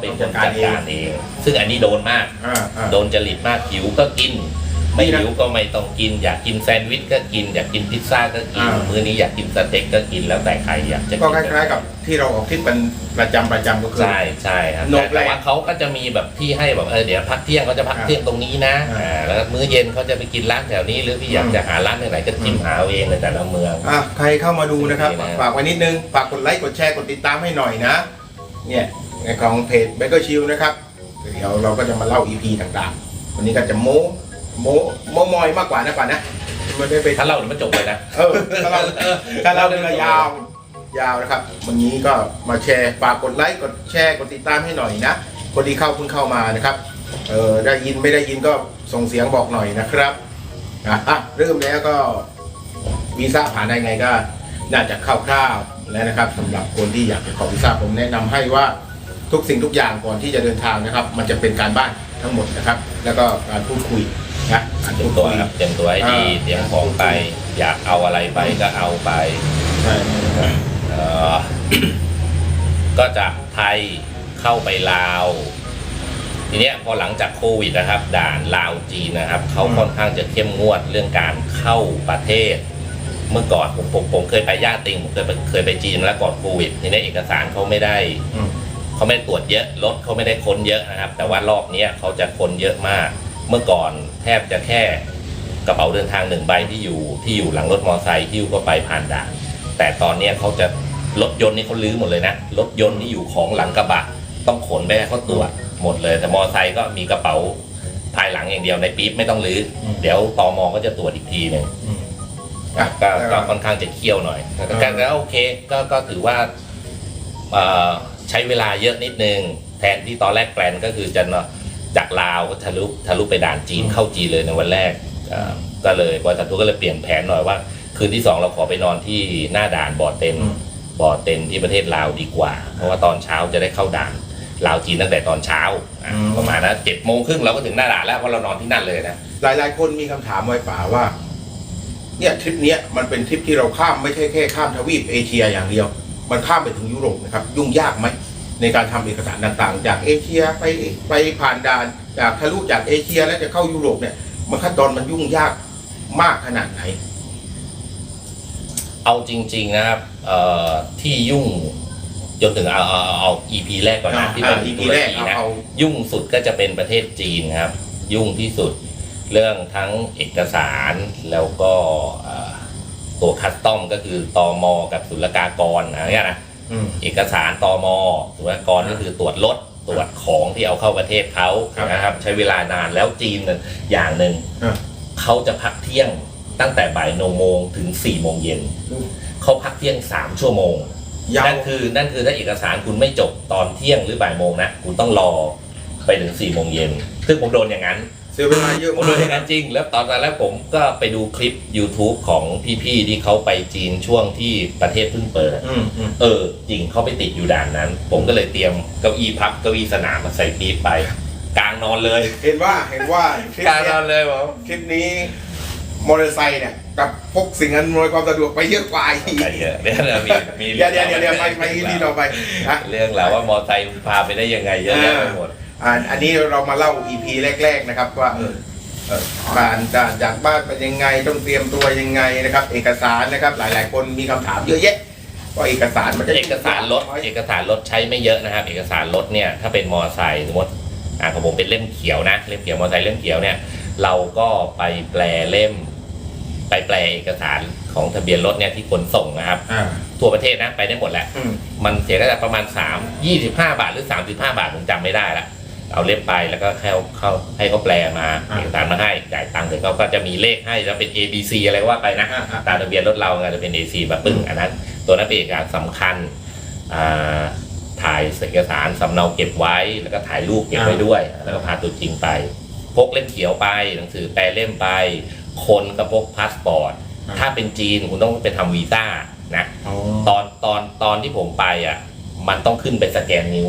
เป็นคนจัดการเองซึ่งอันนี้โดนมาก อ่าอ่า โดนจริตมากหิวก็กิน ไม่นี่นะหิวก็ไม่ต้องกิน อยากกินแซนด์วิชก็กิน อยากกินพิซซ่าก็กิน อ่ามื้อนี้อยากกินสเต็กก็กินแล้วแต่ใครอยากจะก็กินคล้ายๆกับที่เราออกทริปกันประจำประจำก็คือ ใช่ใช่ครับนแต่กแรแต่กว่าเขาก็จะมีแบบที่ให้แบบเออเดี๋ยวพักเที่ยงเขาจะพักอ่าเที่ยงตรงนี้นะอ่าอ่าแล้วมื้อเย็นเขาจะไปกินร้านแถวนี้หรือพี่อยากอืม จะหาร้านไหนก็จิ้มหาเอาเองในแต่ละเมือง อะใครเข้ามาดูนะครับนี่นะฝากไว้นิดนึง ฝากกดไลค์ กดแชร์ กดติดตามให้หน่อยนะ เนี่ย ในของเพจเบเกอร์ชิลนะครับ เดี๋ยวเราก็จะมาเล่า EP ต่างๆ วันนี้ก็จะโม้โม้โม้มอยมากกว่านะป่ะนะไมันได้ไปถ้าเราเดี๋ยวมันจบเลยนะ เออถ้าเราถ้าเราเป็นระยาวยาวนะครับ วันนี้ก็มาแชร์ฝากกดไลค์กดแชร์กดติดตามให้หน่อยนะคนที่เข้าเพิ่งเข้ามานะครับเออได้ยินไม่ได้ยินก็ส่งเสียงบอกหน่อยนะครับอะอะเริ่มแล้วก็วีซ่าผ่านได้ไงก็ น่าจะคร่าวๆแล้วนะครับสำหรับคนที่อยากจะขอวีซ่าผมแนะนำให้ว่า ทุกสิ่งทุกอย่างก่อนที่จะเดินทางนะครับ มันจะเป็นการบ้านทั้งหมดนะครับ แล้วก็การพูดคุยนะการเตรีพูยมดตัวคุย ครับเตรียมตัวให้ดีอ่า เตรียมของไป อยากเอาอะไรไปก็เอาไปใช่ใช่เอ่อ ก็จากไทยเข้าไปลาว ทีเนี้ยพอหลังจากโควิดนะครับ ด่านลาวจีนนะครับเขาค่อนข้างจะเข้มงวดเรื่องการเข้าประเทศ เมื่อก่อนผมผมผมเคยไปย่าติงผมเคยไปเคยไปจีนมาแล้วก่อนโควิดทีนี้เอกสารเขาไม่ได้ อืม เขาไม่ได้ตรวจเยอะรถเขาไม่ได้ค้นเยอะนะครับ แต่ว่ารอบเนี้ยเขาจะค้นเยอะมาก เมื่อก่อนแทบจะแค่กระเป๋าเดินทางหนึ่งใบที่อยู่ที่อยู่หลังรถมอเตอร์ไซค์ที่ก็ไปผ่านด่าน แต่ตอนเนี้ยเขาจะรถยนต์นี่เขาลื้อหมดเลยนะรถยนต์ที่อยู่ของหลังกระบะต้องขนไปให้เขาตรวจหมดเลย แต่มอเตอร์ไซค์ก็มีกระเป๋าภายหลังอย่างเดียวในปี๊บไม่ต้องลื้ออมเดี๋ยวตมก็จะตรวจอีกทีหนึ่งอืมอะก็ก็ค่อนข้างจะเคี่ยวหน่อยแต่แต่แล้วโอเคก็ก็ถือว่าเอ่อ ใช้เวลาเยอะนิดนึง แทนที่ตอนแรกแปลนก็คือจะเนอะจากลาวก็ทะลุทะลุไปด่านจีนเข้าจีนเลยในวันแรกเอ่อก็เลยบริษัททัวร์ก็เลยเปลี่ยนแผนหน่อยว่า คืนที่สองเราขอไปนอนที่หน้าด่านบ่อเต็นอืมบ่อเต็นที่ประเทศลาวดีกว่า เพราะว่าตอนเช้าจะได้เข้าด่านลาวจีนตั้งแต่ตอนเช้าอะอืมประมาณนั้นเจ็ดโมงครึ่งเราก็ถึงหน้าด่านแล้วเพราะเรานอนที่นั่นเลยนะหลายๆ คนมีคำถามไว้ป่าว่า เนี่ยทริปเนี้ยมันเป็นทริปที่เราข้ามไม่ใช่แค่ข้ามทวีปเอเชียอย่างเดียว มันข้ามไปถึงยุโรปนะครับยุ่งยากไหมในการทำเอกสารต่างๆ จากเอเชียไปไปผ่านด่านจากทะลุจากเอเชียแล้วจะเข้ายุโรปเนี่ยมันขั้นตอนมันยุ่งยากมากขนาดไหน เอาจริง ๆนะครับเอ่อที่ยุ่งจนถึงเอาเอาเอาเอา EP แรกก่อนนะอ่าที่เป็นอ่า EP ตุรแรกกีเอานะเอายุ่งสุดก็จะเป็นประเทศจีนครับ ยุ่งที่สุดเรื่องทั้งเอกสารแล้วก็เอ่อ ตัวคัสตอมก็คือตอมกับศุลกากรอะไรเงี้ยนะอืม เอกสารตอมศุลกากรก็คือตรวจรถตรวจของที่เอาเข้าประเทศเขาครับนะครับ ใช้เวลานานแล้วจีนเนี่ยอย่างหนึ่งอ่าเขาจะพักเที่ยงตั้งแต่บ่ายโมงถึง4ี่โมงเย็นเขาพักเที่ยงสามชั่วโมง ยาว นั่นคือนั่นคือถ้าเอกสารคุณไม่จบตอนเที่ยงหรือบ่ายโมงนะ คุณต้องรอไปถึงสี่โมงเย็นซึ่งผมโดนอย่างนั้นเสียเวลาเยอะผมมาโดกนอย่างนั้นจริง แล้วตอนนั้นแล้วผมก็ไปดูคลิป YouTube ของพี่ๆที่เขาไปจีนช่วงที่ประเทศเพิ่งเปิด อืมอืมเออ จริงเขาไปติดอยู่ด่านนั้น ผมก็เลยเตรียมเก้าอี้พับเก้าอี้สนามมาใส่ปี๊บไป กลางนอนเลย เห็นว่าเห็นว่าทริปกลางเนี้นยอนเลยผมทริปนี้มอเตอร์ไซค์เนี่ยกับพกสิ่งอำนวยความสะดวกไปเยอะกว่าอีกไปเยอะเดี๋ยวเรามีมีเดี๋ยวเดี๋ยวเดี๋ยวเดี๋ยวไปไปที่เราไปนะ เรื่องราวว่ามอไซค์พาไปได้ยังไงเยอะแยะไปหมด อ่าอันนี้เรามาเล่า EP แรก ๆ นะครับว่าเออเออการจากจากบ้านเป็นยังไงต้องเตรียมตัวยังไงนะครับ เอกสารนะครับ หลาย ๆ คนมีคำถามเยอะแยะว่าเอกสารมันจะเอกสารรถเอกสารรถใช้ไม่เยอะนะครับ เอกสารรถเนี่ยถ้าเป็นมอไซค์สมมติอ่าของผมเป็นเล่มเขียวนะเล่มเขียวมอไซค์เล่มเขียวเนี่ย เราก็ไปแปลเล่ม ไปแปลเอกสารของทะเบียนรถเนี่ยที่ขนส่งนะครับอ่าทั่วประเทศนะไปได้หมดแหละอืมมันเสียก็จะประมาณ3 25บาทหรือ35บาทผมจำไม่ได้ละ เอาเล่มไปแล้วก็ให้เขาเขาให้เขาแปลมาอ่า เอกสารมาให้จ่ายตังค์เสร็จเขาก็จะมีเลขให้แล้วเป็น A B C อะไรว่าไปนะอ่าอ่าตามทะเบียนรถเราก็จะเป็น A C แบบปึ้งอันนั้น ตัวนั้นเป็นเอกสารสำคัญอ่าถ่ายเอกสารสำเนาเก็บไว้ แล้วก็ถ่ายรูปเก็บไว้ด้วย แล้วก็พาตัวจริงไป พกเล่มเขียวไปหนังสือแปลเล่มไป คนก็พกพาสปอร์ต อ่า ถ้าเป็นจีนคุณต้องไปทำวีซ่านะ อ๋อ ตอนตอนตอนที่ผมไปอะ มันต้องขึ้นไปสแกนนิ้ว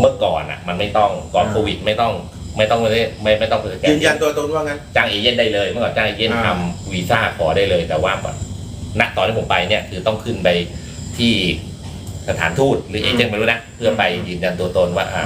เมื่อก่อนอะ มันไม่ต้องก่อนอ่าโควิดไม่ต้องไม่ต้องไม่ได้ไม่ไม่ต้องไปสแกนยืนยันตัวตนว่างั้นจ้างเอเย่นได้เลย เมื่อก่อนจ้างเอเย่นอ่าทำวีซ่าขอได้เลย แต่ว่าแบบณตอนที่ผมไปเนี่ยคือต้องขึ้นไปที่สถานทูตหรือเอเจนต์ไม่รู้นะเพื่อไปยืนยันตัวตนว่าอ่า